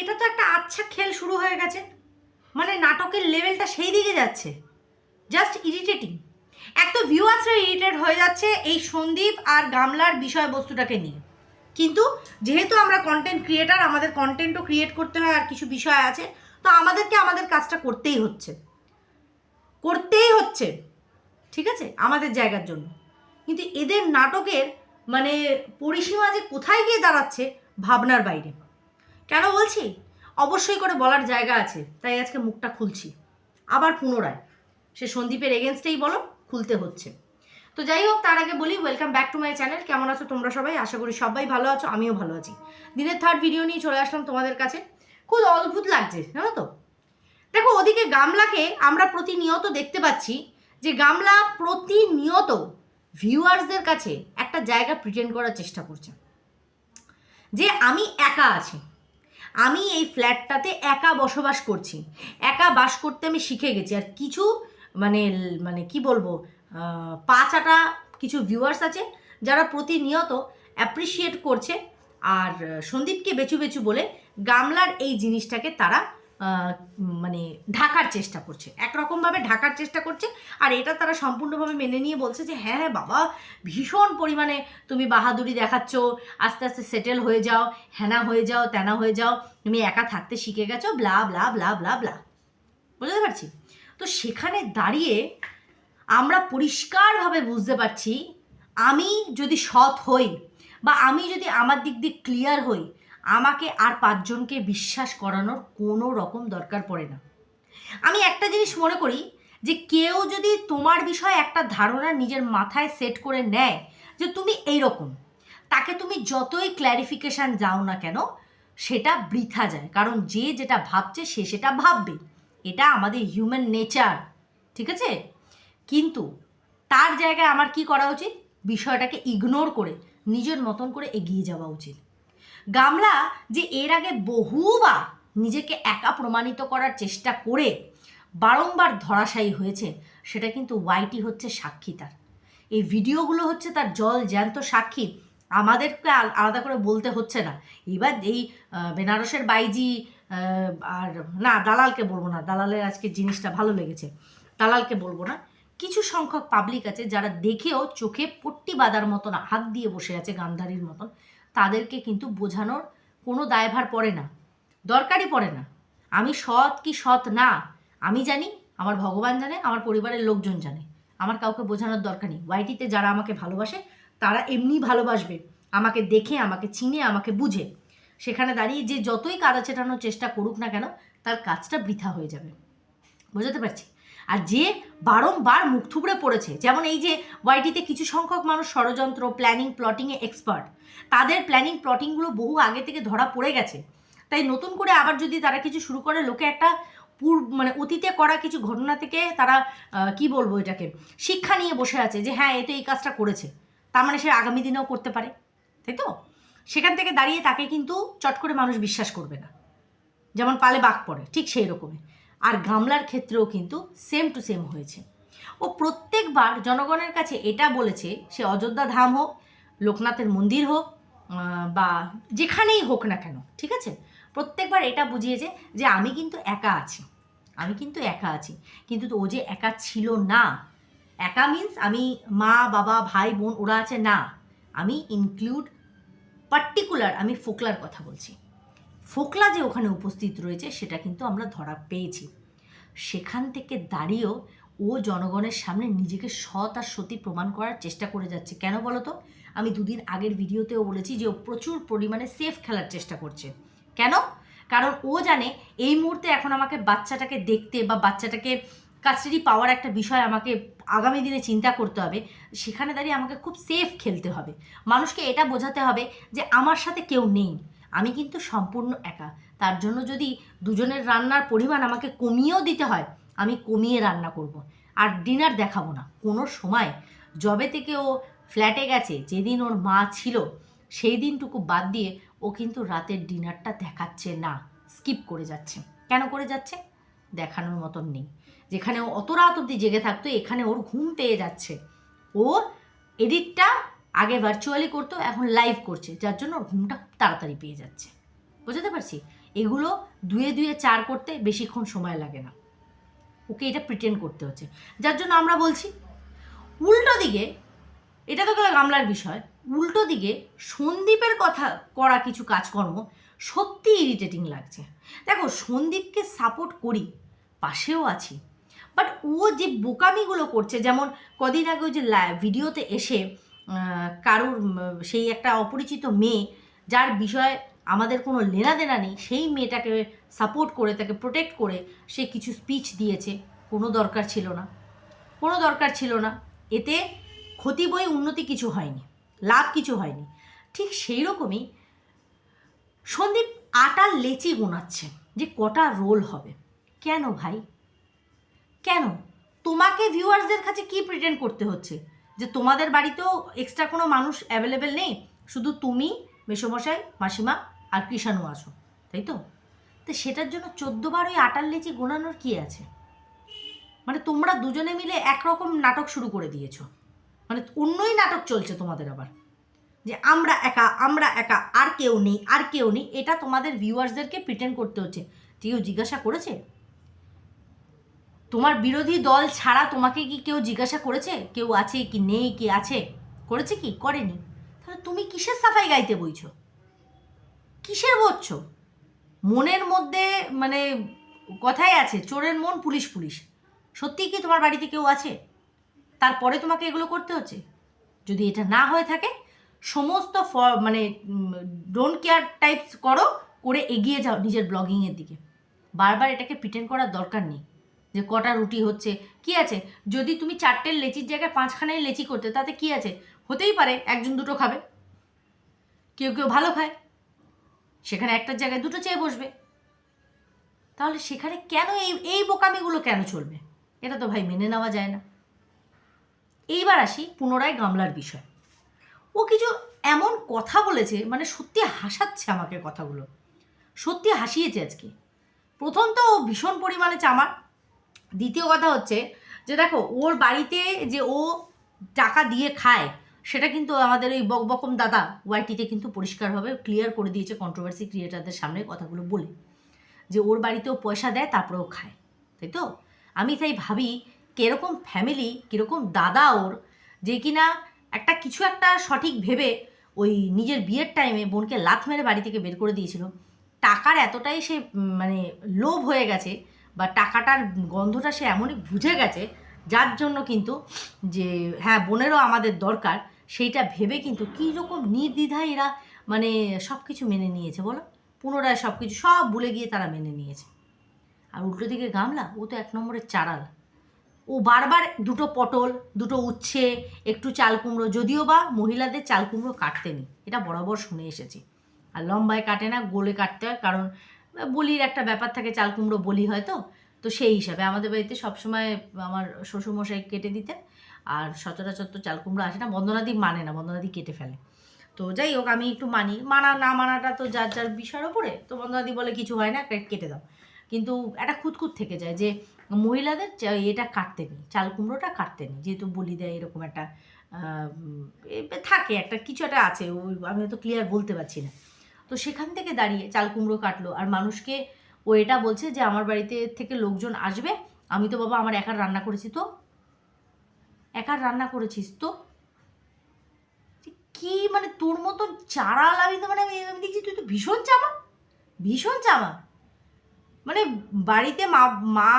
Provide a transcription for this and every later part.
এটা তো একটা আচ্ছা খেল শুরু হয়ে গেছে। মানে নাটকের লেভেলটা সেই দিকে যাচ্ছে। জাস্ট ইরিটেটিং এক তো ভিউয়ার্সরা ইরিটেট হয়ে যাচ্ছে এই সন্দীপ আর গামলার বিষয়বস্তুটাকে নিয়ে। কিন্তু যেহেতু আমরা কন্টেন্ট ক্রিয়েটার আমাদের কন্টেন্টও ক্রিয়েট করতে হয় আর কিছু বিষয় আছে, তো আমাদেরকে আমাদের কাজটা করতেই হচ্ছে। করতেই হচ্ছে, ঠিক আছে? আমাদের জায়গার জন্য। কিন্তু এদের নাটকের মানে পরিসীমা যে কোথায় গিয়ে দাঁড়াচ্ছে, ভাবনার বাইরে। কেন বলছি? অবশ্যই করে বলার জায়গা আছে, তাই আজকে মুখটা খুলছি। আবার পুনরায়। সে সন্দীপের এগেনস্টেই বলো, খুলতে হচ্ছে। তো যাই হোক, তার আগে বলি welcome back to my channel কেমন আছো তোমরা সবাই? আশা করি সবাই ভালো আছো, আমিও ভালো আছি। দিনের থার্ড ভিডিও নিয়ে চলে আসলাম তোমাদের কাছে। খুব অদ্ভুত লাগছে, জানো তো? দেখো, ওদিকে গামলাকে আমরা প্রতিনিয়ত দেখতে পাচ্ছি যে গামলা প্রতিনিয়ত ভিউয়ার্সদের কাছে একটা জায়গা প্রিটেন্ড করার চেষ্টা করছে। যে আমি একা আছি। আমি এই ফ্ল্যাটটাতে একা বসবাস করছি। একা বাস করতে আমি শিখে গেছি। আর কিছু মানে মানে কি বলব পাঁচাটা কিছু ভিউয়ার্স আছে, যারা প্রতিনিয়ত অ্যাপ্রিসিয়েট করছে। আর সন্দীপকে বেচু বেচু বলে গামলার এই জিনিসটাকে তারা মানে ঢাকার চেষ্টা করছে। একরকমভাবে ঢাকার চেষ্টা করছে আর এটা তারা সম্পূর্ণভাবে মেনে নিয়ে বলছে যে হ্যাঁ হ্যাঁ বাবা, ভীষণ পরিমাণে তুমি বাহাদুরি দেখাচ্ছ, আস্তে আস্তে সেটেল হয়ে যাও হ্যানা হয়ে যাও ত্যানা হয়ে যাও, তুমি একা থাকতে শিখে গেছো blah blah blah blah blah বুঝতে পারছি? তো সেখানে দাঁড়িয়ে আমরা পরিষ্কারভাবে বুঝতে পারছি, আমি যদি সৎ হই বা আমি যদি আমার দিক দিয়ে ক্লিয়ার হই আমাকে আর পাঁচজনকে বিশ্বাস করানোর কোনো রকম দরকার পড়ে না। আমি একটা জিনিস মনে করি যে কেউ যদি তোমার বিষয়ে একটা ধারণা নিজের মাথায় সেট করে নেয় যে তুমি এই রকম তাকে তুমি যতই ক্ল্যারিফিকেশান যাও না কেন, সেটা বৃথা যায়। কারণ যে যেটা ভাবছে সে সেটা ভাববে। এটা আমাদের হিউম্যান নেচার ঠিক আছে? কিন্তু তার জায়গায় আমার কি করা উচিত? বিষয়টাকে ইগনোর করে, নিজের মতন করে এগিয়ে যাওয়া উচিত। গামলা যে এর আগে বহুবার নিজেকে একা প্রমাণিত করার চেষ্টা করে বারংবার ধরাশায়ী হয়েছে, সেটা কিন্তু ওয়াইটি হচ্ছে সাক্ষী তার। এই ভিডিওগুলো হচ্ছে তার জল জ্যান্ত সাক্ষী। আমাদেরকে আল- আলাদা করে বলতে হচ্ছে না। এবার এই বেনারসের বাইজি আর না, দালালকে বলব না। দালালের আজকে জিনিসটা ভালো লেগেছে। দালালকে বলব না। কিছু সংখ্যক পাবলিক আছে যারা দেখেও চোখে পট্টি বাঁধার মতন, হাত দিয়ে বসে আছে গান্ধারীর মতন, তাদেরকে কিন্তু বোঝানোর কোনো দায়ভার পড়ে না, দরকারই পড়ে না। আমি সৎ কি সৎ না, আমি জানি, আমার ভগবান জানে, আমার পরিবারের লোকজন জানে, আমার কাউকে বোঝানোর দরকার নেই। ওয়াইটিতে যারা আমাকে ভালোবাসে, তারা এমনি ভালোবাসবে, আমাকে দেখে, আমাকে চিনে, আমাকে বুঝে। সেখানে দাঁড়িয়ে যে যতই কাদা চেটানোর চেষ্টা করুক না কেন, তার কাজটা বৃথা হয়ে যাবে। বুঝতে পারছি? আর যে বারংবার মুখ থুবড়ে পড়েছে, যেমন এই যে ওয়াইটিতে কিছু সংখ্যক মানুষ ষড়যন্ত্র প্ল্যানিং প্লটিংয়ে এক্সপার্ট তাদের প্ল্যানিং প্লটিংগুলো বহু আগে থেকে ধরা পড়ে গেছে। তাই নতুন করে আবার যদি তারা কিছু শুরু করে, লোকে একটা পূর্ব মানে অতীতে করা কিছু ঘটনা থেকে তারা কি বলব এটাকে, শিক্ষা নিয়ে বসে আছে যে হ্যাঁ এতে এই কাজটা করেছে। তার মানে সে আগামী দিনেও করতে পারে, তাই তো? সেখান থেকে দাঁড়িয়ে তাকে কিন্তু চট করে মানুষ বিশ্বাস করবে না। যেমন পালে বাঘ পড়ে, ঠিক সেই রকমই আর গামলার ক্ষেত্রেও কিন্তু সেম টু সেম হয়েছে। ও প্রত্যেকবার জনগণের কাছে এটা বলেছে, সে অযোধ্যা ধাম হোক, লোকনাথের মন্দির হোক বা যেখানেই হোক না কেন, ঠিক আছে? প্রত্যেকবার এটা বুঝিয়েছে যে আমি কিন্তু একা আছি, আমি কিন্তু একা আছি। কিন্তু ও যে একা ছিল না, একা মিন্স আমি মা, বাবা, ভাই, বোন, ওরা আছে না, আমি ইনক্লুড পার্টিকুলার আমি ফোকলার কথা বলছি। ফোকলা যে ওখানে উপস্থিত রয়েছে, সেটা কিন্তু আমরা ধরা পেয়েছি। সেখান থেকে দাঁড়িয়েও ও জনগণের সামনে নিজেকে সৎ আর সতী প্রমাণ করার চেষ্টা করে যাচ্ছে। কেন বলো তো? আমি দুদিন আগের ভিডিওতেও বলেছি যে ও প্রচুর পরিমাণে সেফ খেলার চেষ্টা করছে। কেন? কারণ ও জানে এই মুহূর্তে এখন আমাকে বাচ্চাটাকে দেখতে বা বাচ্চাটাকে কাস্টাডি পাওয়ার একটা বিষয় আমাকে আগামী দিনে চিন্তা করতে হবে, সেখানে দাঁড়িয়ে আমাকে খুব সেফ খেলতে হবে। মানুষকে এটা বোঝাতে হবে যে আমার সাথে কেউ নেই। আমি কিন্তু সম্পূর্ণ একা। তার জন্য যদি দুজনের রান্নার পরিমাণ আমাকে কমিয়েও দিতে হয়, আমি কমিয়ে রান্না করব। আর ডিনার দেখাবো না। কোনো সময় জবে থেকে ও ফ্ল্যাটে গেছে, যেদিন ওর মা ছিল, সেই দিনটুকু বাদ দিয়ে ও কিন্তু রাতের ডিনারটা দেখাচ্ছে না। স্কিপ করে যাচ্ছে। কেন করে যাচ্ছে? দেখানোর মতন নেই। যেখানে ও অত রাত অবধি জেগে থাকতো, এখানে ওর ঘুম পেয়ে যাচ্ছে। ও এডিটটা আগে ভার্চুয়ালি করতো, এখন লাইভ করছে, যার জন্য ঘুমটা তাড়াতাড়ি পেয়ে যাচ্ছে। বুঝতে পারছি? এগুলো দুয়ে দুয়ে চার করতে বেশিক্ষণ সময় লাগে না। ওকে এটা প্রিটেন্ড করতে হচ্ছে। যার জন্য আমরা বলছি, উল্টো দিকে, এটা তো গেল গামলার বিষয়, উল্টো দিকে সন্দীপের কথা করা কিছু কাজকর্ম সত্যি ইরিটেটিং লাগছে। দেখো, সন্দীপকে সাপোর্ট করি, পাশেও আছি বাট ও যে বোকামিগুলো করছে, যেমন কদিন আগে ওই যে ভিডিওতে এসে কারুর সেই একটা অপরিচিত মেয়ে যার বিষয়ে আমাদের কোনো লেনা দেনা নেই, সেই মেয়েটাকে সাপোর্ট করে, তাকে প্রোটেক্ট করে সে কিছু স্পিচ দিয়েছে। কোনো দরকার ছিল না। কোনো দরকার ছিল না। এতে ক্ষতি বই উন্নতি কিছু হয়নি, লাভ কিছু হয়নি। ঠিক সেই রকমই সন্দীপ আটার লেচি গোনাচ্ছে যে কটা রোল হবে। কেন ভাই? কেন? তোমাকে ভিউয়ার্সদের কাছে কি প্রিটেন্ড করতে হচ্ছে? যে তোমাদের বাড়িতেও এক্সট্রা কোনো মানুষ অ্যাভেলেবেল নেই? শুধু তুমি, মেসোমশাই, মাসিমা আর কৃষাণু আছো, তাই তো? তো সেটার জন্য চোদ্দ বার ওই আটার লেচি গোনানোর কী আছে? মানে তোমরা দুজনে মিলে একরকম নাটক শুরু করে দিয়েছ। মানে অন্যই নাটক চলছে তোমাদের আবার। যে আমরা একা আমরা একা, আর কেউ নেই, আর কেউ নেই, এটা তোমাদের ভিউয়ার্সদেরকে প্রিটেন্ড করতে হচ্ছে। কেউ জিজ্ঞাসা করেছে? তোমার বিরোধী দল ছাড়া তোমাকে কি কেউ জিজ্ঞাসা করেছে? কেউ আছে কি নেই, কি আছে? করেছে কি? করেনি। তাহলে তুমি কিসের সাফাই গাইতে বইছো? কিসের বলছো মনের মধ্যে মানে কথাই আছে, চোরের মন পুলিশ পুলিশ। সত্যি কি তোমার বাড়িতে কেউ আছে? তারপরে তোমাকে এগুলো করতে হচ্ছে? যদি এটা না হয়ে থাকে, সমস্ত ফ- মানে ডোন্ট কেয়ার টাইপস করো, করে এগিয়ে যাও নিজের ব্লগিংয়ের দিকে। বারবার এটাকে প্রিটেন্ড করার দরকার নেই। যে কটা রুটি হচ্ছে, কি আছে? যদি তুমি চারটের লেচির জায়গায় পাঁচখানের লেচি করতে, তাতে কি আছে? হতেই পারে একজন দুটো খাবে। কেউ কেউ ভালো খায়। সেখানে একটার জায়গায় দুটো চেয়ে বসবে। তাহলে সেখানে কেন এই এই বোকামিগুলো কেন চলবে? এটা তো ভাই মেনে নেওয়া যায় না। এইবার আসি পুনরায় গামলার বিষয়। ও কিছু এমন কথা বলেছে মানে সত্যি হাসাচ্ছে আমাকে কথাগুলো। সত্যি হাসিয়েছে আজকে। প্রথম তো ভীষণ পরিমাণে চামার দ্বিতীয় কথা হচ্ছে যে দেখো, ওর বাড়িতে যে ও টাকা দিয়ে খায়, সেটা কিন্তু আমাদের ওই বকবকম দাদা ওয়াইটিতে কিন্তু পরিষ্কারভাবে ক্লিয়ার করে দিয়েছে কন্ট্রোভার্সি ক্রিয়েটারদের সামনে কথাগুলো বলে, যে ওর বাড়িতেও পয়সা দেয় তারপরে ও খায়, তাই তো? আমি তাই ভাবি কীরকম ফ্যামিলি কীরকম দাদা ওর, যে কিনা একটা কিছু একটা সঠিক ভেবে ওই নিজের বিয়ের টাইমে বোনকে লাথ মেরে বাড়ি থেকে বের করে দিয়েছিল। টাকার এতটাই সে মানে লোভ হয়ে গেছে বা টাকাটার গন্ধটা সে এমনই বুঝে গেছে, যার জন্য কিন্তু যে হ্যাঁ বোনেরও আমাদের দরকার, সেইটা ভেবে কিন্তু কী রকম নির্দ্বিধায় এরা মানে সব কিছু মেনে নিয়েছে বলো? পুনরায় সব কিছু সব ভুলে গিয়ে তারা মেনে নিয়েছে। আর উল্টো দিকে গামলা, ও তো এক নম্বরের চারাল। ও বারবার দুটো পটল, দুটো উচ্ছে, একটু চাল কুমড়ো, যদিও বা মহিলাদের চাল কুমড়ো কাটতে নেই এটা বরাবর শুনে এসেছি। আর লম্বায় কাটে না, গোলে কাটতে হয়, কারণ বলির একটা ব্যাপার থাকে, চাল কুমড়ো বলি হয় তো তো সেই হিসাবে। আমাদের বাড়িতে সবসময় আমার শ্বশুরমশাই কেটে দিতেন, আর সচরাচর তো চাল কুমড়ো আসে না, বন্দনাদি মানে না, বন্দনাদি কেটে ফেলে। তো যাই হোক, আমি একটু মানি। মানা, না মানাটা তো যার যার বিষয়ের ওপরে, তো বন্দনাদি বলে কিছু হয় না কেটে দাও। কিন্তু একটা খুঁতখুত থেকে যায় যে মহিলাদের এটা কাটতে নেই, চাল কুমড়োটা কাটতে নেই। যেহেতু বলি দেয়, এরকম একটা থাকে একটা, কিছু একটা আছে আমি হয়তো ক্লিয়ার বলতে পারছি না। তো সেখান থেকে দাঁড়িয়ে চাল কুমড়ো কাটলো। আর মানুষকে ও এটা বলছে যে, আমার বাড়িতে থেকে লোকজন আসবে, আমি তো বাবা আমার একার রান্না করেছি তো। একার রান্না করেছিস তো? কি মানে তোর মতন চারা আমি তো মানে আমি দেখছি তুই তো ভীষণ চামা ভীষণ চামা। মানে বাড়িতে মা মা,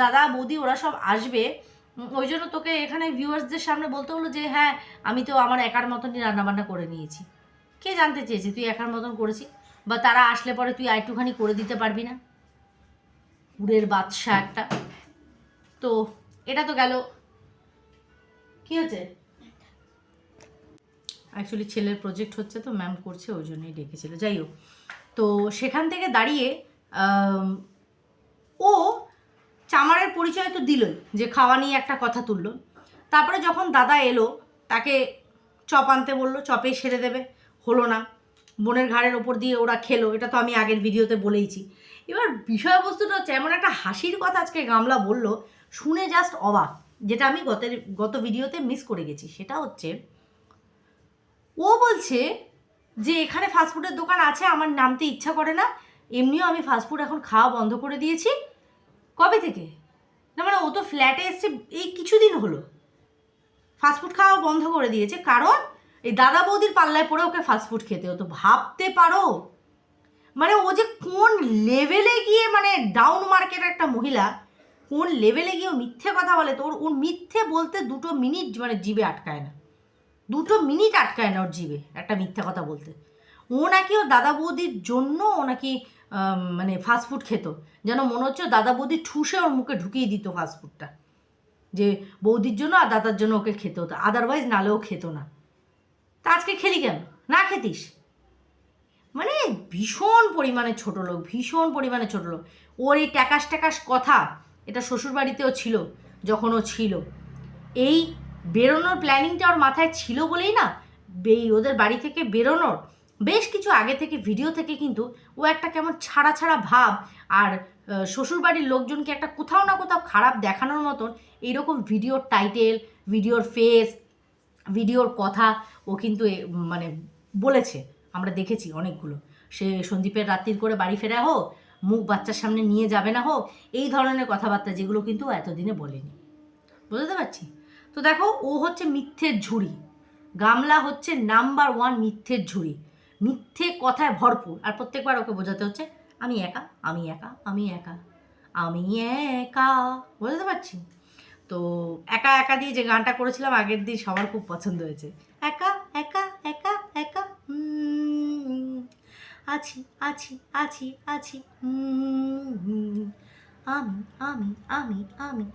দাদা, বৌদি ওরা সব আসবে, ওই জন্য তোকে এখানে ভিউয়ার্সদের সামনে বলতে হলো যে হ্যাঁ আমি তো আমার একার মতনই রান্নাবান্না করে নিয়েছি। কে জানতে চেয়েছে? তুই একার মতন করেছি, বা তারা আসলে পরে তুই আরেকটুখানি করে দিতে পারবি না? উড়ের বাদশা একটা। তো এটা তো গেল। কি হচ্ছে? অ্যাকচুয়ালি ছেলের প্রজেক্ট হচ্ছে তো ম্যাম করছে, ওই জন্যই ডেকেছিল। যাই হোক, তো সেখান থেকে দাঁড়িয়ে ও চামারের পরিচয় তো দিলই, যে খাওয়া নিয়ে একটা কথা তুললো। তারপরে যখন দাদা এলো, তাকে চপ আনতে বলল চপেই সেরে দেবে। হলো না। বোনের ঘাড়ের ওপর দিয়ে ওরা খেলো, এটা তো আমি আগের ভিডিওতে বলেইছি। এবার বিষয়বস্তুটা হচ্ছে, এমন একটা হাসির কথা আজকে গামলা বলল, শুনে জাস্ট অবাক, যেটা আমি গত গত ভিডিওতে মিস করে গেছি। সেটা হচ্ছে, ও বলছে যে এখানে ফাস্টফুডের দোকান আছে, আমার নামতে ইচ্ছা করে না, এমনিও আমি ফাস্টফুড এখন খাওয়া বন্ধ করে দিয়েছি। কবে থেকে? না মানে ও তো ফ্ল্যাটে এসছে, এই কিছুদিন হলো। ফাস্টফুড খাওয়া বন্ধ করে দিয়েছে, কারণ এই দাদা বৌদির পাল্লায় পড়ে ওকে ফাস্টফুড খেতে হতো। ভাবতে পারো? মানে ও যে কোন লেভেলে গিয়ে মানে ডাউন মার্কেটের একটা মহিলা, কোন লেভেলে গিয়ে ও মিথ্যে কথা বলে তো ওর ওর মিথ্যে বলতে দুটো মিনিট মানে জিভে আটকায় না। দুটো মিনিট আটকায় না ওর জিভে একটা মিথ্যা কথা বলতে। ও নাকি ওর দাদা বৌদির জন্য ও নাকি মানে ফাস্টফুড খেত। যেন মনে হচ্ছে দাদা বৌদি ঠুসে ওর মুখে ঢুকিয়ে দিত ফাস্টফুডটা যে বৌদির জন্য আর দাদার জন্য ওকে খেতে হতো। আদারওয়াইজ নালেও খেত না। তা আজকে খেলি কেন? না খেতিস? মানে ভীষণ পরিমাণে ছোট লোক, ভীষণ পরিমাণে ছোট লোক। ওর এই ট্যাকাস ট্যাকাস কথা এটা শ্বশুরবাড়িতেও ছিল, যখন ও ছিল। এই বেরোনোর প্ল্যানিংটা ওর মাথায় ছিল বলেই না? ওদের বাড়ি থেকে বেরোনোর বেশ কিছু আগে থেকে ভিডিও থেকে কিন্তু ও একটা কেমন ছাড়া ছাড়া ভাব আর শ্বশুরবাড়ির লোকজনকে একটা কোথাও না কোথাও খারাপ দেখানোর মতন এইরকম ভিডিওর টাইটেল ভিডিওর ফেস ভিডিওর কথা ও কিন্তু মানে বলেছে, আমরা দেখেছি অনেকগুলো। সে সন্দীপের রাত্রির করে বাড়ি ফেরা হোক, মুখ বাচ্চার সামনে নিয়ে যাবে না হোক, এই ধরনের কথাবার্তা যেগুলো কিন্তু এতদিনে বলেনি। বুঝতে পারছি? তো দেখো, ও হচ্ছে মিথ্যের ঝুড়ি। গামলা হচ্ছে নাম্বার ওয়ান মিথ্যের ঝুড়ি। মিথ্যে কথায় ভরপুর। আর প্রত্যেকবার ওকে বোঝাতে হচ্ছে, আমি একা আমি একা আমি একা আমি একা। বুঝতে পারছি? তো একা একা দিয়ে যে গানটা করেছিলাম, আগের দিন সবার খুব পছন্দ হয়েছে। একা একা একা একা আছি আছি আছি আছি আমি আমি আমি আমি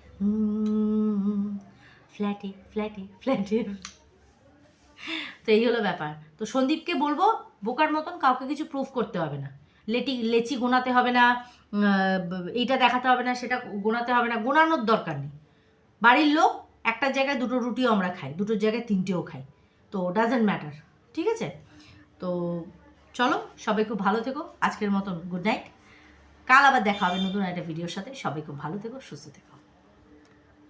ফ্ল্যাটে ফ্ল্যাটে ফ্ল্যাটে। তো এই হলো ব্যাপার। তো সন্দীপকে বলব, বোকার মতন কাউকে কিছু প্রুফ করতে হবে না। লেটি, লেচি গোনাতে হবে না এইটা দেখাতে হবে না, সেটা গোনাতে হবে না, গোনানোর দরকার নেই। বাড়ির লোক একটা জায়গায় দুটো রুটিও আমরা খাই, দুটো জায়গায় তিনটেও খাই। তো ডাজেন্ট ম্যাটার ঠিক আছে? তো চলো, সবাই খুব ভালো থেকো, আজকের মতন গুড নাইট কাল আবার দেখা হবে নতুন একটা ভিডিওর সাথে, সবাই খুব ভালো থেকো, সুস্থ থেকো।